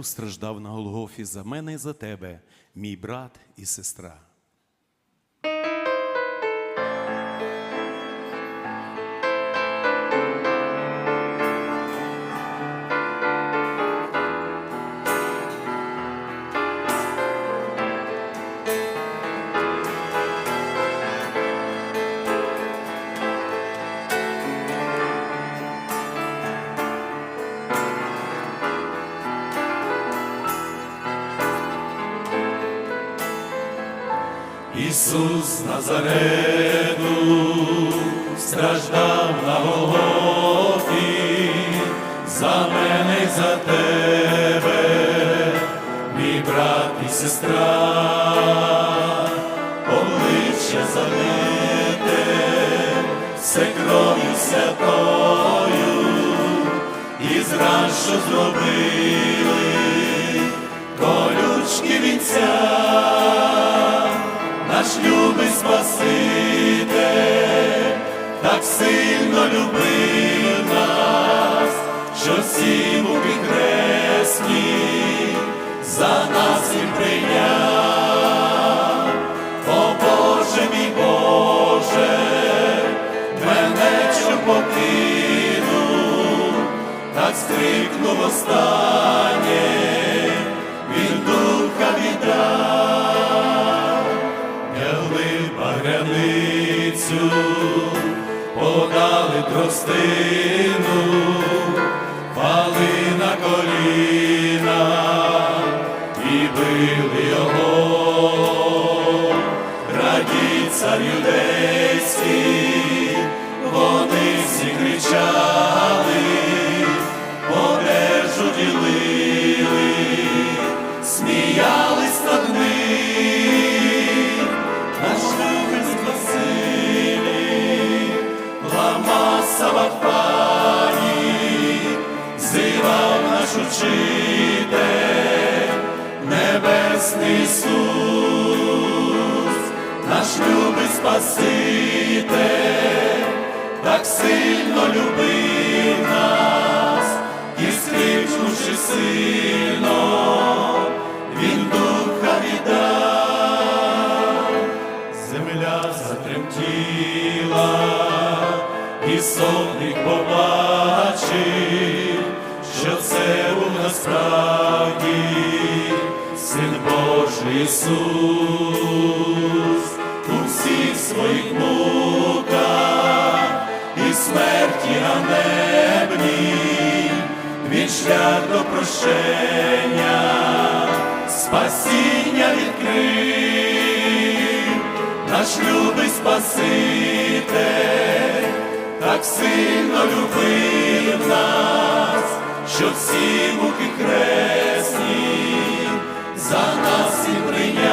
Страждав на Голгофі за мене і за тебе, мій брат і сестра. Ісус Назарену страждав на Голгофі за мене й за тебе, мій брат і сестра, обличчя залите, все кров'ю святою, і зран, що зробили колючки вінця так скрикнув останнє, він духа віддав. Яли багряницю, подали тростину, пали на коліна і били його, радій цар юдейський, вони всі кричали, лама Савафані, зивав наш учитель, Небесний Ісус, наш любить Спаситель, так сильно любив нас, і скрипнувши сильно, він духа віддав земля затремтіла, і сотник побачив, що це був насправді Син Божий Ісус у всіх своїх муках і смерті ганебній, він шлях до прощення, спасіння відкрив. Наш любий Спаситель, так сильно любив нас, що всі муки хресні за нас і прийняв.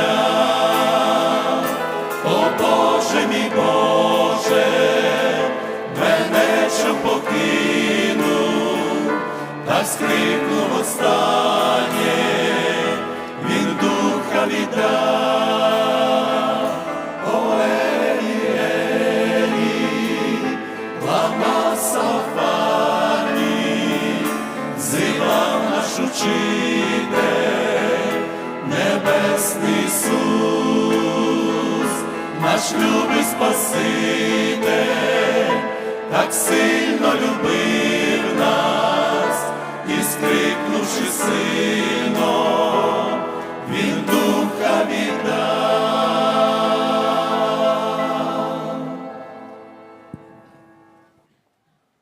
О Боже мій Боже, мене що покинув, так скрикнув останнє, він духа віддав. Наш Небесний Ісус, наш любий Спаситель, так сильно